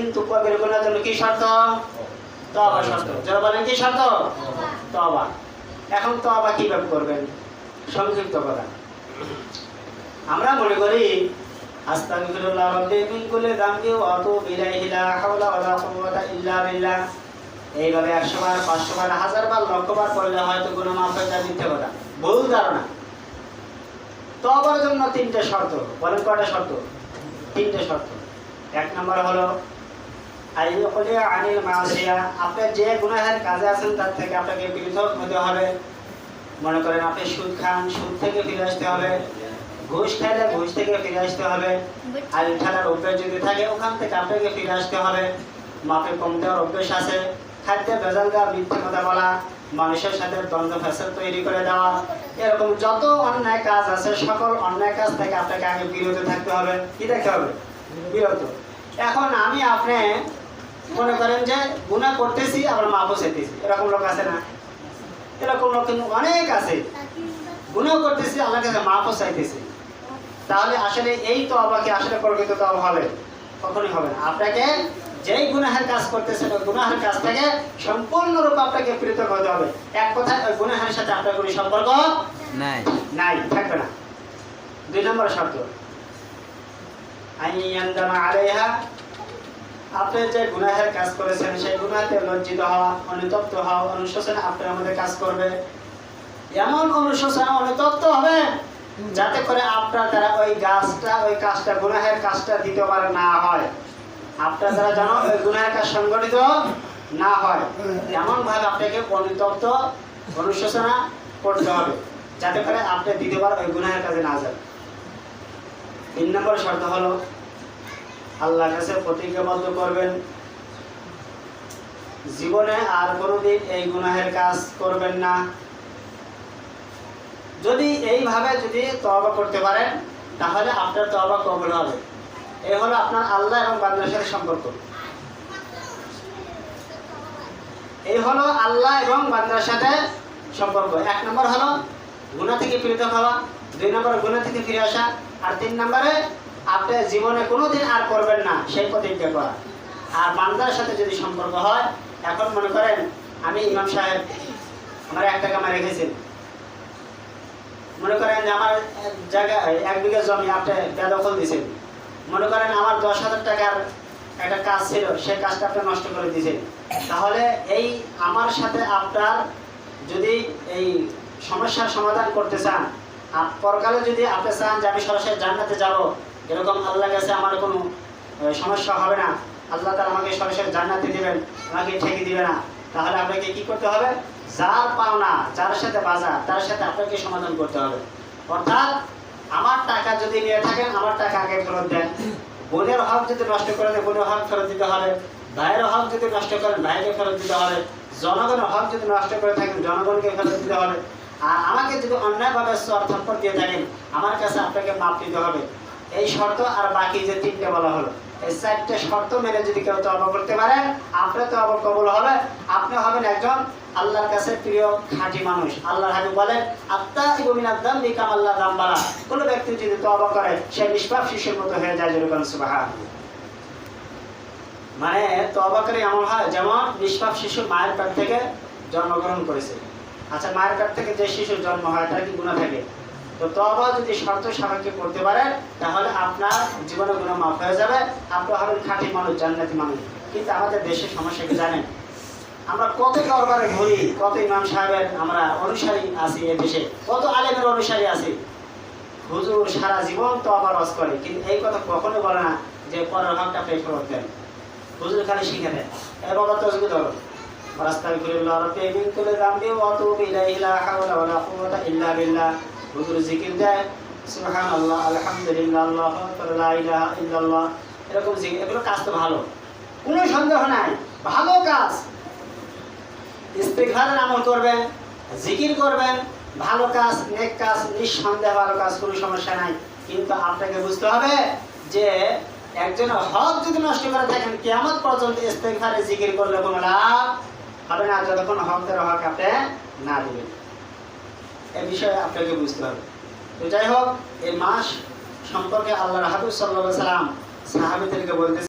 কিন্তু কবির গুণার জন্য কি শর্ত তবা শর্ত যারা বলেন কি শর্ত তবা এখন তবা কীভাবে করবেন? সংক্ষিপ্ত কথা। আমরা মনে করি, আস্তাগফিরুল্লাহ রাব্বি মিন কুল্লি যামবি ওয়া আতুবু ইলাইহি, লা হাওলা ওয়া লা কুওয়াতা ইল্লা বিল্লাহ। এইভাবে একশো বার, পাঁচশো বার, হাজার বার, লক্ষ বার করলে হয়তো গুণা মাফ হয়ে যায় মিথ্যে কথা। ভুল ধারণা। তবার জন্য তিনটে শর্ত। বলেন কয়টা শর্ত? তিনটে শর্ত। এক নম্বর হলো আনিল যে গুনাহের কাজে আছেন, তার থেকে আপনাকে পৃথক হতে হবে। মনে করেন আপনি সুদ খান, সুদ থেকে ফিরে আসতে হবে। ঘুষ খাইলে ঘুষ থেকে ফিরে আসতে হবে। আর খেলার অভ্যাস যদি থাকে, ওখান থেকে আপনাকে ফিরে আসতে হবে। মাপে কম দেওয়ার অভ্যাস আছে। খাদ্যে ভেজাল দেওয়া মিথ্যে কথা বলা, মানুষের সাথে দ্বন্দ্ব ফ্যাসেল তৈরি করে দেওয়া। এরকম যত অন্যায় কাজ আছে, সকল অন্যায় কাজ থেকে আপনাকে আগে বিরত থাকতে হবে। কি দেখতে হবে? বিরত। এখন আমি আপনি মনে করেন যে গুণা করতেছি আবার মাপও চাইতেছি এরকম লোক আছে না? এরকম লোক কিন্তু অনেক আছে। গুণাও করতেছি আল্লাহর কাছে মাপও চাইতেছি তাহলে আসলে এই তো আবাকে আসলে প্রকৃত তো হবে? কখনই হবে না। আপনাকে যেই গুনাহের কাজ করতেছেন ওই গুনাহের কাজ থেকে সম্পূর্ণরূপে আপনাকে পৃথক হতে হবে। এক কথায় ওই গুনাহের সাথে আপনার কোনো সম্পর্ক নাই। নাই থাকবে না। দুই নম্বর শর্ত। আইয়ান্দামা আলাইহা আপনি যে গুনাহের কাজ করেছেন, সেই গুনাহতে লজ্জিত হওয়া, অনুতপ্ত হওয়া, অনুশোচনা আপনার মধ্যে কাজ করবে। এমন অনুশোচনা, অনুতপ্ত হবে যাতে করে আপনার দ্বারা ওই গাছটা ওই কাজটা, গুনাহের কাজটা দ্বিতীয়বার না হয়। আপনার দ্বারা যেন ওই গুনাহের কাজ সংগঠিত না হয়। এমন ভাবে আপনাকে অনুতপ্ত, অনুশোচনা করতে হবে, যাতে করে আপনি দ্বিতীয়বার ওই গুনাহের কাজে না যান। তিন নম্বর শর্ত হলো আল্লাহর কাছে প্রতিজ্ঞাবদ্ধ করবেন। জীবনে আর কোনোদিন এই গুনাহের কাজ করবেন না। যদি এইভাবে যদি তওবা করতে পারেন, তাহলে আপনার তওবা কবুল হবে। এই হলো আপনার আল্লাহ এবং বান্দার সাথে সম্পর্ক। এই হলো আল্লাহ এবং বান্দার সাথে সম্পর্ক। এক নম্বর হলো গুণা থেকে পৃথক হওয়া। দুই নম্বর গুণা থেকে ফিরে আসা। আর তিন নম্বরে আপনি জীবনে কোনোদিন আর করবেন না, সেই প্রতিজ্ঞা করা। আর বান্দার সাথে যদি সম্পর্ক হয়, এখন মনে করেন আমি ইমাম সাহেব, আমার এক টাকা মারে রেখেছেন মনে করেন যে আমার এক জায়গায় এক বিঘা জমি আপনি বেদখল দিয়েছেন মনে করেন আমার দশ হাজার টাকার একটা কাজ ছিল, সেই কাজটা আপনি নষ্ট করে দিয়েছেন তাহলে এই আমার সাথে আপনার যদি এই সমস্যার সমাধান করতে চান পরকালে যদি আপনি চান যে আমি সরাসরি জান্নাতে যাব এরকম আল্লাহর কাছে আমার কোনো সমস্যা হবে না। আল্লাহ তারা আমাকে সরাসরি জান্নাতে দিবেন, আমাকে ঠেকে দিবে না। তাহলে আপনাকে কি করতে হবে? যার পাওনা, যার সাথে বাজার, তার সাথে আপনাকে সমাধান করতে হবে। অর্থাৎ আমার টাকা যদি নিয়ে থাকেন, আমার টাকা আগে ফেরত দেন। বোনের হক যদি নষ্ট করে দেন বোনের হক ফেরত দিতে হবে। ভাইয়ের হক যদি নষ্ট করেন, ভাইকে ফেরত দিতে হবে। জনগণের হক যদি নষ্ট করে থাকেন, জনগণকে ফেরত দিতে হবে। আর আমাকে যদি অন্যায়ভাবে থাপ্পড় দিয়ে থাকেন, আমার কাছে আপনাকে মাপ দিতে হবে। এই শর্ত আর বাকি যে তিনটে বলা হলো। এই চারটে শর্ত মেনে যদি কেউ তবা করতে পারে, আপনার তো আবার কবল হবে আপনি হবেন একজন আল্লাহর কাছে প্রিয় খাঁটি মানুষ। আল্লাহর হাবিব বলেন আত্মা ইবমিন আদাম বিকাম আল্লাহ দাম্বারা কোনো ব্যক্তি যদি তবা করে, সে নিষ্পাপ শিশুর মতো হয়ে যায় যেরকম সুবাহা মানে তবা করে এমন হয় যেমন নিষ্পাপ শিশু মায়ের পেট থেকে জন্মগ্রহণ করেছে। আচ্ছা মায়ের পেট থেকে যে শিশুর জন্ম হয় তার কি গুণা থাকে? তো তবা যদি শর্ত সাপেক্ষে করতে পারে তাহলে আপনার জীবনে গুণা মাফ হয়ে যাবে, আপনি হবেন খাঁটি মানুষ, জান্নাতি মানুষ। কিন্তু আমাদের দেশের সমস্যা কি জানেন? আমরা কত দরবারে ঘুরি, কত ইমাম সাহেবের আমরা অনুসারী আছি এ দেশে, কত আলেমের অনুসারী আছি। হুজুর সারা জীবন তো আবার রস করে, কিন্তু এই কথা কখনো বলে না যে পরের হকটা পে ফেরত দেন হুজুর খালি শিখে দেয়। এ বাবা তসবি ধরো। আস্তাগফিরুল্লাহ রাব্বি মিন কুল্লি যামবি ওয়া আতুবু ইলাইহি লা হাওলা ওয়া লা কুওয়াতা ইল্লা বিল্লাহ। হুজুর জিকির দেয় আলহামদুলিল্লাহ, আল্লাহু আকবার, লা ইলাহা ইল্লাল্লাহ, এরকম জিকির, এগুলো কাজ তো ভালো। কোনো সন্দেহ নাই, ভালো কাজ। ইস্তেগফারের আমল করবেন, জিকির করবেন, ভালো কাজ, নেক কাজ, নিঃসন্দেহে ভালো কাজ, কোনো সমস্যা নাই। কিন্তু আপনাকে বুঝতে হবে যে একজনের হক যদি নষ্ট করে থাকেন কেমন পর্যন্ত ইস্তেগফারে জিকির করলে কোনো লাভ হবে না, যতক্ষণ হকদের হক আপনি না দিবেন। এ বিষয়ে আপনাকে বুঝতে হবে। তো যাই হোক, এই মাস সম্পর্কে আল্লাহ হাবিব সাল্লাহ সাল্লাম সাহাবিদেরকে বলতে